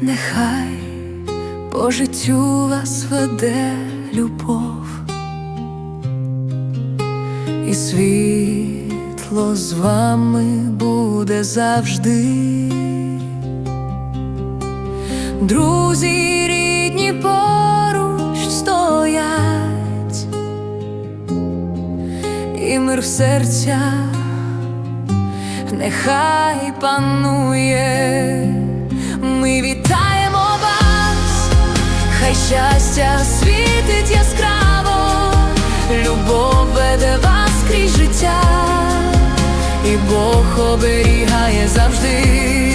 нехай по життю вас веде любов, і світло з вами буде завжди. Друзі рідні поруч стоять, і мир в серцях нехай панує. Щастя світить яскраво, любов веде вас крізь життя, і Бог оберігає завжди.